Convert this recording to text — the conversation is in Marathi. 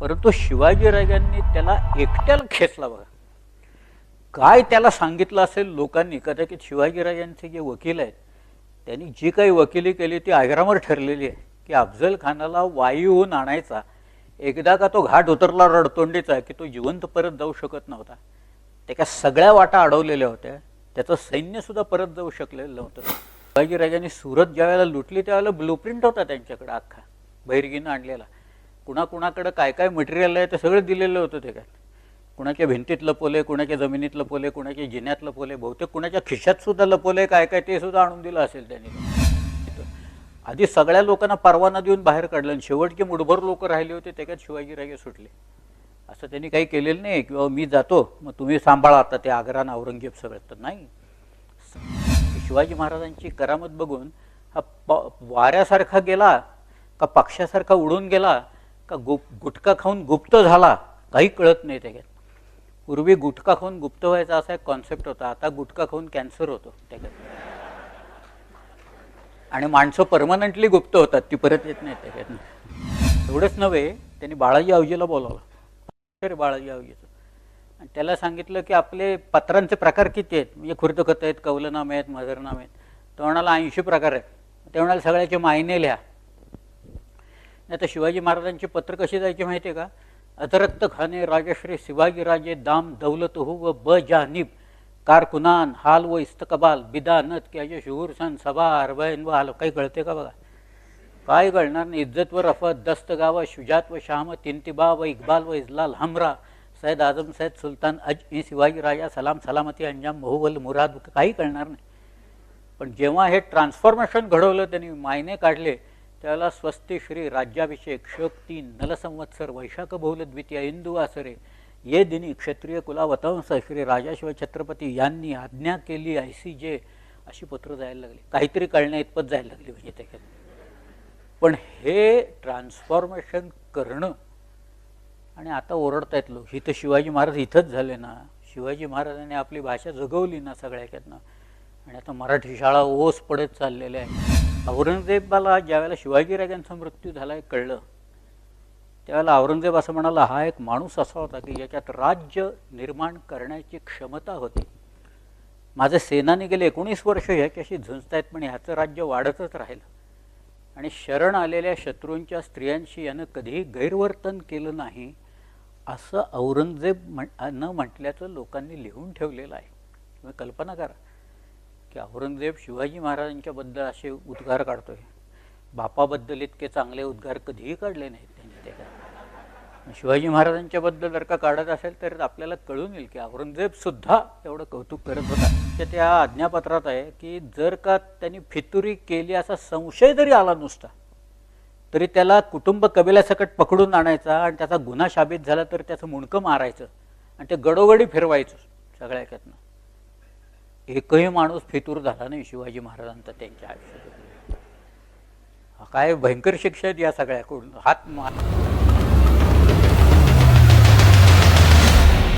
परंतु शिवाजीराजांनी त्याला एकट्याला खेचला बघा. काय त्याला सांगितलं असेल लोकांनी? कदाचित शिवाजीराजांचे जे वकील आहेत त्यांनी जी काही वकिली केली ती आग्रामर ठरलेली आहे की अफजल खानाला वायूहून आणायचा. एकदा का तो घाट उतरला रडतोंडीचा की तो जिवंत परत जाऊ शकत नव्हता. त्याच्या सगळ्या वाटा अडवलेल्या होत्या. त्याचं सैन्यसुद्धा परत जाऊ शकलेलं नव्हतं. शिवाजीराजांनी सुरत ज्यावेळेला लुटली त्यावेळेला ब्लूप्रिंट होता त्यांच्याकडे अख्खा. बहिरगीनं आणलेला. कुणाकुणाकडं काय काय मटेरियल आहे ते सगळं दिलेलं होतं त्याच्यात कुणाच्या भिंतीत लपवले कुणाच्या जमिनीत लपवले कुणाच्या जिन्यात लपवले बहुतेक कुणाच्या खिशात सुद्धा लपवले काय काय ते सुद्धा आणून दिलं असेल त्यांनी. आधी सगळ्या लोकांना परवाना देऊन बाहेर काढलं आणि शेवटचे मुठभर लोक राहिले होते त्याच्यात शिवाजीराजे सुटले. असं त्यांनी काही केलेलं नाही किंवा मी जातो मग तुम्ही सांभाळा आता ते आग्रा आणि औरंगजेब सगळं. तर नाही. शिवाजी महाराजांची करामत बघून हा प वाऱ्यासारखा गेला का पक्षासारखा उडून गेला का गुप गुटखा खाऊन गुप्त झाला? काही कळत नाही त्याच्यात. पूर्वी गुटखा खाऊन गुप्त व्हायचा असा एक कॉन्सेप्ट होता. आता गुटखा खाऊन कॅन्सर होतो त्याच्यात. आणि माणसं परमनंटली गुप्त होतात. ती परत येत नाही त्याच्यात. एवढंच नव्हे त्यांनी बाळाजी आवजीला बोलावलं. अरे बाळाजी आवजीचं. आणि त्याला सांगितलं की आपले पत्रांचे प्रकार किती आहेत? म्हणजे खुर्दखत आहेत कवलनामे आहेत मजरनामे आहेत. तो म्हणाला ऐंशी प्रकार आहेत. ते म्हणाले सगळ्याचे मायने लिहा. नाही तर शिवाजी महाराजांची पत्र कशी जायची माहिती आहे का? अधरक्त खाने राजश्री शिवाजीराजे दाम दौलतहू व ब जानिब। कारकुनान हाल व इस्तकबाल बिदानत किंवा शुहूर सन सभा अरबैन व हाल। काही कळते का बघा? काय कळणार नाही? इज्जत व रफत दस्तगाव शुजात व शाम तिंतिबा व इकबाल व इजलाल हमरा। सैद आजम सैद सुलतान अज ई शिवाजी राजा सलाम सलामती अंजाम मोहुवल मुराद। काही कळणार नाही। पण जेव्हा हे ट्रान्सफॉर्मेशन घडवलं त्यांनी मायने काढले त्याला स्वस्ती श्री राज्याभिषेक शोक तीन नलसंवत्सर वैशाख बहुल द्वितीय इंदू आसरे ये दिनी क्षत्रिय कुलावतंस श्री राजाशिवाय छत्रपती यांनी आज्ञा केली आय सी जे अशी पत्र जायला लागली. काहीतरी कळण्या इतपत जायला लागली म्हणजे त्याच्यात पण हे ट्रान्सफॉर्मेशन करणं आणि आता ओरडतायत लोक इथं शिवाजी महाराज इथंच झाले ना. शिवाजी महाराजांनी आपली भाषा जगवली ना सगळ्याच्यातनं आणि आता मराठी शाळा ओस पडत चाललेल्या आहे. औरंगजेबाला ज्यावेळेला शिवाजीराजांचा मृत्यू झाला आहे कळलं. त्यावेळेला औरंगजेब असं म्हणाला हा एक माणूस असा होता की ज्याच्यात राज्य निर्माण करण्याची क्षमता होती. माझे सेनानी गेले एकोणीस वर्ष ह्याच्याशी झुंजतायत पण ह्याचं राज्य वाढतच राहिलं. आणि शरण आलेल्या शत्रूंच्या स्त्रियांशी यानं कधीही गैरवर्तन केलं नाही असं औरंगजेब म्हण न म्हटल्याचं लोकांनी लिहून ठेवलेलं आहे. तुम्ही कल्पना करा. की औरंगजेब शिवाजी महाराजांच्या बद्दल असे उद्गार काढतोय. बापाबद्दल इतके चांगले उद्गार कधीही काढले नाहीत त्यांनी त्याच्यात शिवाजी महाराजांच्याबद्दल जर का काढत असेल तर आपल्याला कळून येईल की औरंगजेब सुद्धा एवढं कौतुक करत होता. तर त्या आज्ञापत्रात आहे की जर का त्यांनी फितुरी केली असा संशय जरी आला नुसता तरी त्याला कुटुंब कबिल्यासकट पकडून आणायचा आणि त्याचा गुन्हा शाबित झाला तर त्याचं मुंडकं मारायचं आणि ते गडोगडी फिरवायचं सगळ्या ह्याच्यातनं एकही माणूस फितूर झाला नाही शिवाजी महाराजांचा त्यांच्या आयुष्यात. काय भयंकर शिक्षा आहेत या सगळ्याकडून. हात मा